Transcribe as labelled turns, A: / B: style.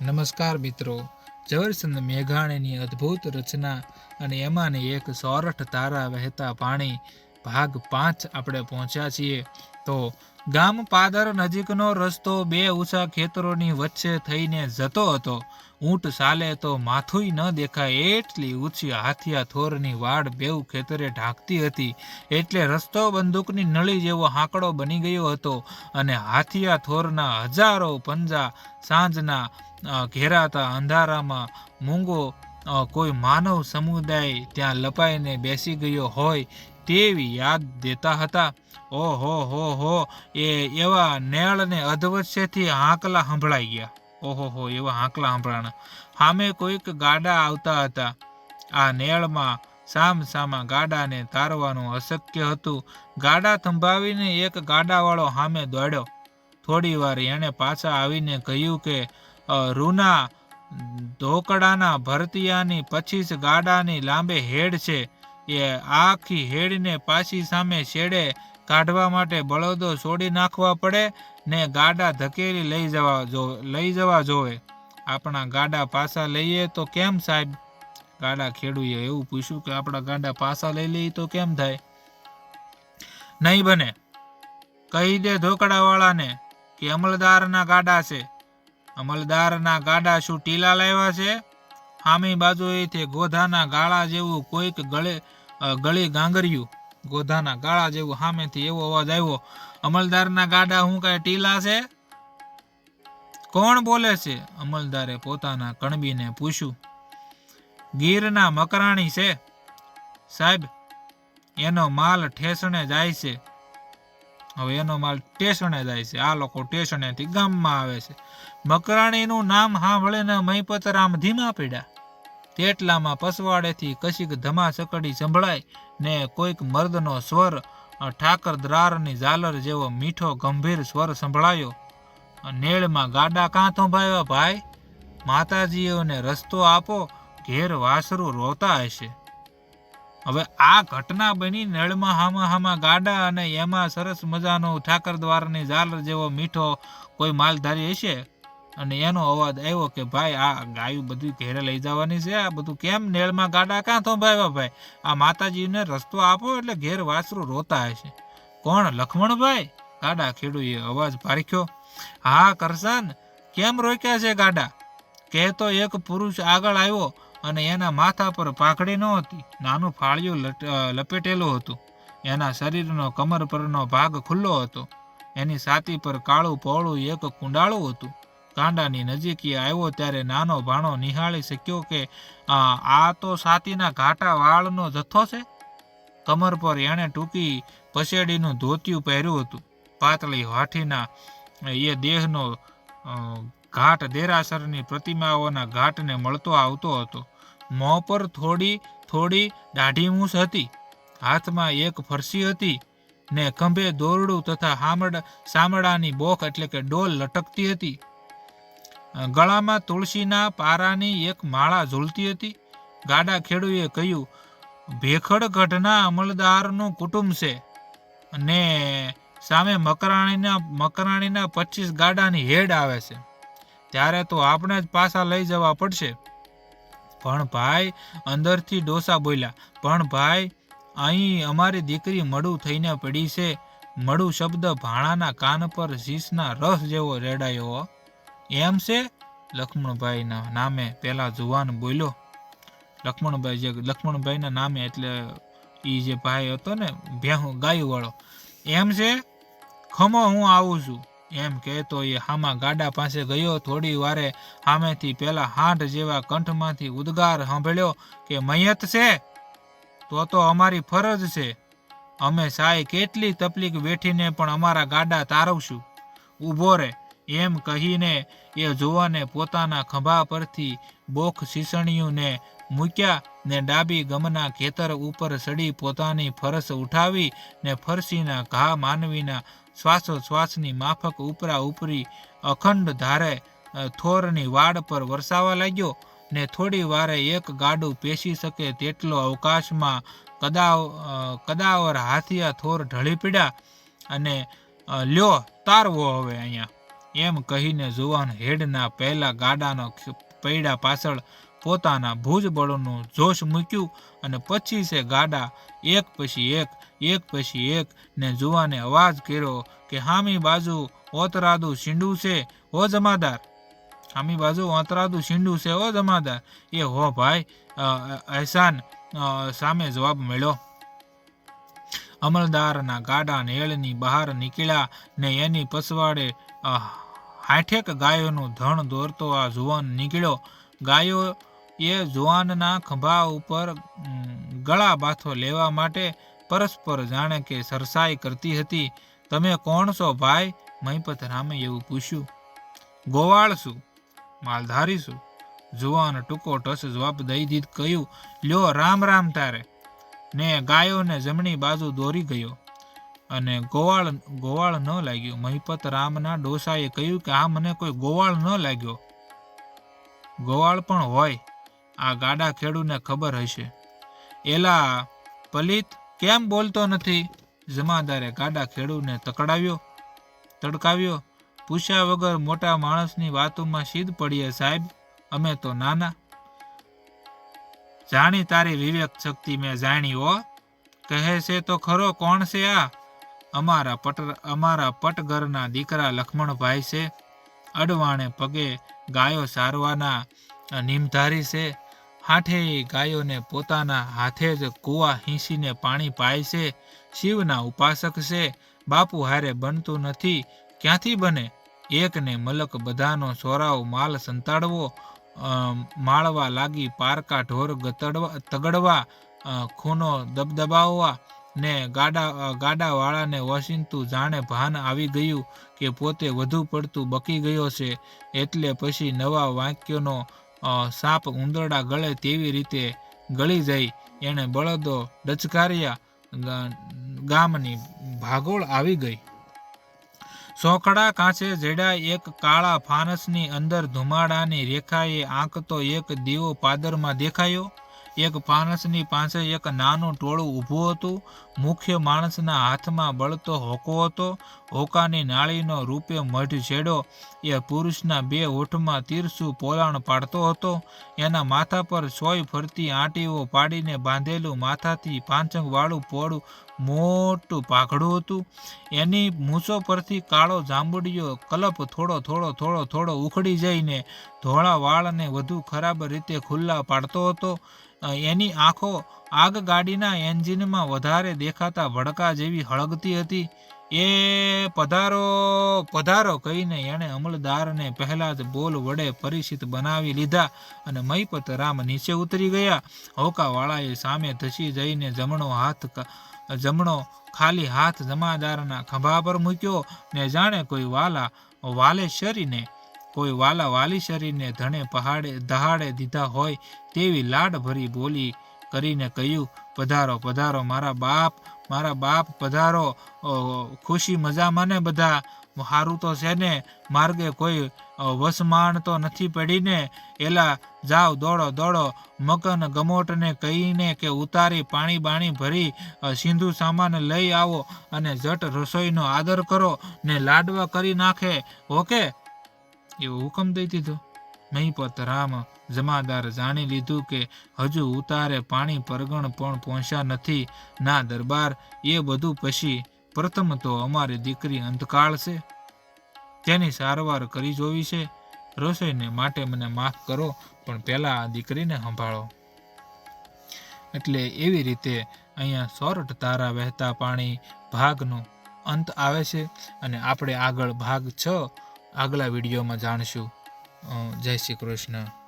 A: નમસ્કાર મિત્રો. ઝવેરચંદ મેઘાણીની અદ્ભુત રચના અને એમાંની એક સોરઠ તારા વહેતા પાણી, ભાગ પાંચ આપણે પહોંચ્યા છીએ. તો ગામ પાદર નજીકનો રસ્તો બે ઊંચા ખેતરોની વચ્ચે થઈને જતો હતો. ઊંટ સાલે તો માથુંય ન દેખાય એટલી ઊંચી હાથિયા થોરની વાડ બેઉ ખેતરે ઢાંકતી હતી. એટલે રસ્તો બંદૂકની નળી જેવો હાંકડો બની ગયો હતો અને હાથિયા થોરના હજારો પંજા સાંજના ઘેરાતા અંધારામાં મૂંગો કોઈ માનવ સમુદાય ત્યાં લપાઈને બેસી ગયો હોય તેવી યાદ દેતા હતા. ઓહો, હો હો, એ એવા નેળને અધવચ્ચેથી હાંકલા સંભળાઈ ગયા. ઓહો, હો, એવા હાંકલા સંભળાણા. સામે કોઈક ગાડા આવતા હતા. આ નેળમાં સામ સામા ગાડાને તારવાનું અશક્ય હતું. ગાડા થંભાવીને એક ગાડાવાળો સામે દોડ્યો. થોડી વાર એણે પાછા આવીને કહ્યું કે રૂના ધોકડાના ભરતિયાની પચીસ ગાડાની લાંબે હેડ છે. એ આખી હેડને પાછી સામે શેડે કાઢવા માટે બળદો છોડી નાખવા પડે ને ગાડા ધકેલી લઈ જવા જો, લઈ જવા જોવે. આપણા ગાડા પાછા લઈએ તો કેમ સાહેબ? ગાડા ખેડૂએ એવું પૂછ્યું કે, આપણા ગાડા પાછા લઈ લઈએ તો કેમ થાય? નહીં બને. કહી દે ધોકડાવાળાને કે, અમલદારના ગાડા છે. અમલદારના ગાડા શું ટીલા લાવ્યા છે? સામી બાજુએથી ગોધાના ગાળા જેવું કોઈક ગળે ગળી ગાંગર્યું. ગોધાના ગાળા જેવું સામેથી એવો અવાજ આવ્યો, અમલદારના ગાડા હું કાંઈ ટીલા છે? કોણ બોલે છે? અમલદારે પોતાના કણબીને પૂછ્યું. ગીરના મકરાણી છે. સાહેબ, એનો માલ ઠેસણે જાય છે. હવે એનો માલ ટેશણે જાય છે. આ લોકો ટેસણેથી ગામમાં આવે છે. મકરાણીનું નામ સાંભળીને મહીપતરામ ધીમા પીડ્યા તેટલામાં પસવાડેથી કશીક ધમા ચકડી સંભળાય ને કોઈક મર્દનો સ્વર ઠાકર દ્રારની ઝાલર જેવો મીઠો ગંભીર સ્વર સંભળાયો. નેળમાં ગાડા કાં થોભાવ્યા? ભાઈ, માતાજીઓને રસ્તો આપો, ઘેર વાસરું રોતા હશે. હવે આ ઘટના બની નળમાં હામા હામા ગાડા અને એમાં સરસ મજાનો ઠાકર દ્વારની ઝાલર જેવો મીઠો કોઈ માલધારી હશે? અને એનો અવાજ આવ્યો કે ભાઈ, આ ગાયું બધું ઘેરે લઈ જવાની છે, આ બધું કેમ નેળમાં ગાડા? ક્યાં થોભાવ્યા ભાઈ? આ માતાજીને રસ્તો આપો એટલે ઘેર વાસરું રોતા હશે. કોણ? લખમણભાઈ? ગાડા ખેડૂએ અવાજ પારખ્યો. હા, કરશાન, કેમ રોક્યા છે ગાડા? કહેતો એક પુરુષ આગળ આવ્યો. અને એના માથા પર પાઘડી ન હતી. નાનું ફાળિયું લપેટેલું હતું. એના શરીરનો કમર પરનો ભાગ ખુલ્લો હતો. એની છાતી પર કાળું પહોળું એક કુંડાળું હતું. કાંડાની નજીકે આવ્યો ત્યારે નાનો ભાણો નિહાળી શક્યો કે, આ તો છાતીના ઘાટા વાળનો જથ્થો છે? કમર પર એણે ટૂંકી પસેડીનું ધોતિયું પહેર્યું હતું. પાતળી વાઠીના એ દેહનો ઘાટ દેરાસરની પ્રતિમાઓના ઘાટને મળતો આવતો હતો. મોં પર થોડી થોડી દાઢી મૂસ હતી. હાથમાં એક ફરસી હતી ને ખંભે દોરડું તથા હામડા સામડાની બોખ એટલે કે ડોલ લટકતી હતી. ગળામાં તુલસીના પારાની એક માળા ઝૂલતી હતી. ગાડા ખેડૂએ કહ્યું, ભેખડ ગઢના અમલદારનું કુટુંબ છે ને સામે મકરાણીના મકરાણીના પચીસ ગાડાની હેડ આવે છે. ત્યારે તો આપણે જ પાછા લઈ જવા પડશે. પણ ભાઈ, અંદરથી ડોસા બોલ્યા, પણ ભાઈ, અહીં અમારી દીકરી મળું થઈને પડી છે. મળું શબ્દ ભાણાના કાન પર શીશના રસ જેવો રેડાયો એમ છે? લક્ષ્મણભાઈના નામે પેલા જુવાન બોલ્યો. લક્ષ્મણભાઈ જે, લક્ષ્મણભાઈના નામે એટલે એ જે ભાઈ હતો ને, ભેહું ગાયું વાળો. એમ છે? ખમો હું આવું છું. એમ કહેતો એ હામા ગાડા પાસે ગયો. થોડી વારે હામેથી પેલા હાંઢ જેવા કંઠમાંથી ઉદ્ગાર સાંભળ્યો કે, મયત છે? તો તો અમારી ફરજ છે. અમે સાય કેટલી તકલીફ વેઠીને પણ અમારા ગાડા તારવશું. ઊભો રે. એમ કહીને એ જોવાને પોતાના ખભા પરથી બોખ શીસણિયું ને મૂક્યા ને ડાબી ગમના ખેતર ઉપર સડી પોતાની ફરસ ઉઠાવી ને ફરસીના ઘા માનવીના શ્વાસોશ્વાસની માફક ઉપરા ઉપરી અખંડ ધારે થોરની વાડ પર વરસાવા લાગ્યો ને થોડી વારે એક ગાડું પેશી શકે તેટલો અવકાશમાં કદાવ કદાવર હાથિયા થોર ઢળી પીડ્યા અને લ્યો તારવો હવે અહીંયા. એમ કહીને જુવાન હેડના પહેલા ગાડાનો પૈડા પાછળ પોતાના ભુજબળોનું જોશ મૂક્યું અને પછી છે ગાડા, એક પછી એક એક પછી એક ને જુવાને અવાજ કર્યો કે, હામી બાજુ ઓતરાદું શીંડું છે, હો જમાદાર. હામી બાજુ ઓતરાદું શીંડું છે, હો જમાદાર. એ હો ભાઈ. અહેસાન સામે જવાબ મળ્યો. અમલદારના ગાડા નેળની બહાર નીકળ્યા ને એની પસવાડે હાઠેક ગાયોનું ધણ દોરતો આ જુવાન નીકળ્યો. ગાયો એ જુવાનના ખભા ઉપર ગળા બાથો લેવા માટે પરસ્પર જાણે કે સરસાઈ કરતી હતી, તમે કોણ છો ભાઈ? મહીપત રામે એવું પૂછ્યું. ગોવાળ શું માલધારી શું જુવાન ટૂંકો ટસ જવાબ દઈ દીધ કહ્યું, લ્યો રામ રામ તારે. ને ગાયોને જમણી બાજુ દોરી ગયો. અને ગોવાળ ગોવાળ ન લાગ્યો. મહિપત રામના ડોસાએ કહ્યું કે, આ મને કોઈ ગોવાળ ન લાગ્યો. ગોવાળ પણ હોય, આ ગાડા ખેડૂને ખબર હશે. એલા, પલિત કેમ બોલતો નથી? જમાદારે ગાડા ખેડૂને તકડાવ્યો, તડકાવ્યો. પૂછ્યા વગર મોટા માણસની વાતોમાં સીધ પડીએ સાહેબ, અમે તો નાના. જાણી તારી વિવેક શક્તિ મેં જાણી હો. કહે છે તો ખરો કોણ છે આ? અમારા પટ, અમારા પટઘરના દીકરા લક્ષ્મણભાઈ છે. અડવાણે પગે ગાયો સારવાના નિમધારી છે. હાઠે ગાયોને પોતાના હાથે જ કૂવા હિંસીને પાણી પાય છે, શિવના ઉપાસક છે. બાપુ હારે બનતું નથી, ક્યાંથી બને? એકને મલક બધાનો સોરાવ માલ સંતાડવો માળવા લાગી પારકા ઢોર ગતડવા, તગડવા ખૂનો દબદબાવવા ને ગાડા ગાડાવાળાને વસિંતું જાણે ભાન આવી ગયું કે પોતે વધુ પડતું બકી ગયો છે. એટલે પછી નવા વાક્યોનો સાપ ઉંદરડા ગળે તેવી રીતે ગળી જઈ એણે બળદો ડચકાર્યા ગામની ભાગોળ આવી ગઈ. સોકડા કાંચે જડ્યા એક કાળા ફાનસની અંદર ધુમાડાની રેખાએ આંકતો એક દીવો પાદરમાં દેખાયો. એક ફાનસની પાસે એક નાનું ટોળું ઊભું હતું. મુખ્ય માણસના હાથમાં બળતો હોકો હતો. હોકાની નાળીનો રૂપે મઢ છેડો. એ પુરુષના બે હોઠમાં તીરસું પોલાણ પાડતો હતો. એના માથા પર સોય ફરતી આંટીઓ પાડીને બાંધેલું માથાથી પાંચંગવાળું પોળું મોટું પાઘડું હતું. એની મૂછો પરથી કાળો જાંબુડિયો કલપ થોડો થોડો થોડો થોડો ઉખડી જઈને ધોળા વાળને વધુ ખરાબ રીતે ખુલ્લા પાડતો હતો. એની આંખો આગ ગાડીના એન્જિનમાં વધારે દેખાતા ભડકા જેવી હળગતી હતી. એ પધારો પધારો કહીને એણે અમલદારને પહેલા જ બોલ વડે પરિચિત બનાવી લીધા અને મહીપત રામ નીચે ઉતરી ગયા. હોકાવાળાએ સામે ધસી જઈને જમણો હાથ જમણો ખાલી હાથ જમાદારના ખભા પર મૂક્યો ને જાણે કોઈ વાલા, વાલેશ્વરીને કોઈ વાલા વાલી શરીરને ધણે પહાડે, દહાડે દીધા હોય તેવી લાડ ભરી બોલી કરીને કહ્યું, પધારો પધારો મારા બાપ મારા બાપ, પધારો. ખુશી મજામાં ને બધા. સારું તો છે ને, માર્ગે કોઈ વસમાણ તો નથી પડીને. એલા જાઓ દોડો દોડો. મકન ગમોટને કહીને કે ઉતારી પાણી બાણી ભરી સિંધુ સામાન લઈ આવો અને જટ રસોઈનો આદર કરો ને લાડવા કરી નાખે. ઓકે? એવો હુકમ દઈ દીધો? મહીપત રામ જમાદાર જાણી લીધું કે હજુ ઉતારે પાણી પરગણ પણ પહોંચ્યા નથી. ના દરબાર, એ બધું પછી પ્રથમ તો અમારી દીકરી અંતકાળ છે. તેની સારવાર કરી જોવી છે. રસોઈને માટે મને માફ કરો, પણ પહેલાં આ દીકરીને સંભાળો. એટલે એવી રીતે અહીંયા સોરઠ તારા વહેતા પાણી ભાગનો અંત આવે છે અને આપણે આગળ ભાગ છ આગલા વિડીયોમાં જાણશું. જય શ્રી કૃષ્ણ.